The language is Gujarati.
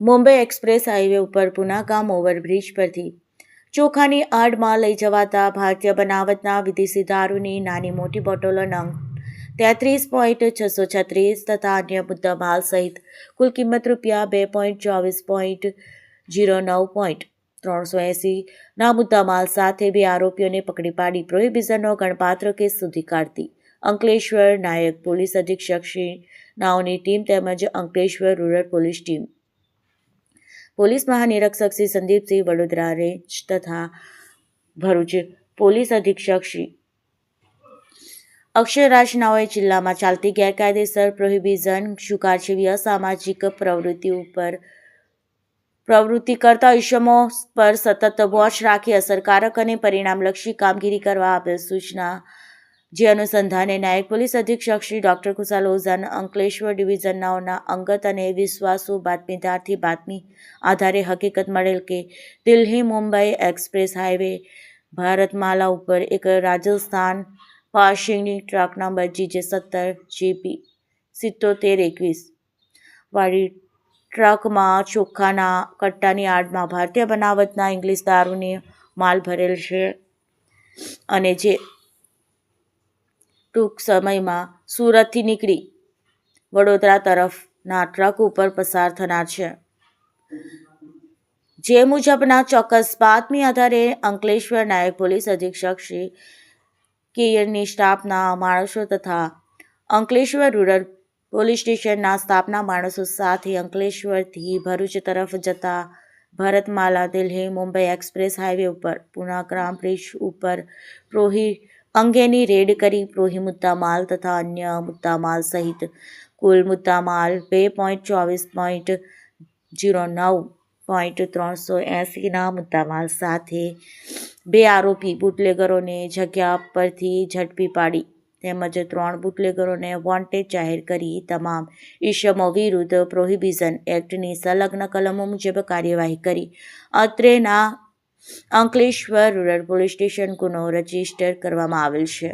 મુંબઈ એક્સપ્રેસ હાઈવે ઉપર પુનાગામ ઓવરબ્રિજ પરથી ચોખાની આડમાં લઈ જવાતા ભારતીય બનાવટના વિદેશી દારૂની નાની મોટી બોટલો નંગ તેત્રીસ પોઈન્ટ છસો છત્રીસ તથા અન્ય મુદ્દામાલ સહિત કુલ કિંમત રૂપિયા બે પોઈન્ટ ચોવીસ પોઈન્ટ જીરો નવ પોઈન્ટ ત્રણસો એંસીના મુદ્દામાલ સાથે બે આરોપીઓને પકડી પાડી પ્રોહિબિઝનનો ગણપાત્ર કેસ સુધી કાઢતી. અંકલેશ્વર નાયક પોલીસ અધિક્ષક શ્રી નાઓની ટીમ તેમજ Ankleshwar rural police team police મહાનિરીક્ષક Shri Sandeepsinh Vadodara range તથા ભરૂચ પોલીસ અધિક્ષક શ્રી અક્ષયરાજ નાઓએ જિલ્લામાં ચાલતી ગેરકાયદેસર પ્રોહિબિઝન શુકાર જેવી અસામાજિક પ્રવૃત્તિ ઉપર પ્રવૃત્તિ કરતા ઇસમો પર સતત વોચ રાખી અસરકારક અને પરિણામલક્ષી કામગીરી કરવા આપેલ સૂચના જે અનુસંધાને નાયક પોલીસ અધિક્ષક શ્રી ડોક્ટર કુશાલ ઓઝાન અંકલેશ્વર ડિવિઝનનાઓના અંગત અને વિશ્વાસુ બાતમીદારથી બાતમી આધારે હકીકત મળેલ કે દિલ્હી મુંબઈ એક્સપ્રેસ હાઈવે ભારતમાલા ઉપર એક રાજસ્થાન પાસિંગની ટ્રક નંબર જીજે સત્તર જીપી સિત્તોતેર એકવીસ વાળી ટ્રકમાં ચોખાના કટ્ટાની આડમાં ભારતીય બનાવટના ઇંગ્લિશ દારૂની માલ ભરેલ છે. અને જે ટૂંક સમયમાં સુરતથી નીકળી વડોદરા તરફના ટ્રક ઉપર પસાર થનાર છે. જે મુજબના ચોક્કસ બાતમી આધારે અંકલેશ્વર નાયક પોલીસ અધિક્ષક શ્રી કેયરની સ્ટાફના માણસો તથા અંકલેશ્વર રૂરલ પોલીસ સ્ટેશનના સ્ટાફના માણસો સાથે અંકલેશ્વરથી ભરૂચ તરફ જતા ભરતમાલા દિલ્હી મુંબઈ એક્સપ્રેસ હાઈવે ઉપર પુનાગ્રામ બ્રિજ ઉપર પ્રોહી અંગેની રેડ કરી પ્રોહી મુદ્દામાલ તથા અન્ય મુદ્દામાલ સહિત કુલ મુદ્દામાલ બે પોઈન્ટ ચોવીસ પોઈન્ટ જીરો નવ પોઈન્ટ ત્રણસો એંસીના મુદ્દામાલ સાથે બે આરોપી બુટલેગરોને જગ્યા પરથી ઝડપી પાડી તેમજ ત્રણ બુટલેગરોને વોન્ટેડ જાહેર કરી તમામ ઇસમો વિરુદ્ધ પ્રોહિબિઝન એક્ટની સંલગ્ન કલમો મુજબ કાર્યવાહી કરી. અત્રેના અંકલેશ્વર રૂરલ પોલીસ સ્ટેશન ગુનો રજિસ્ટર કરવામાં આવેલ છે.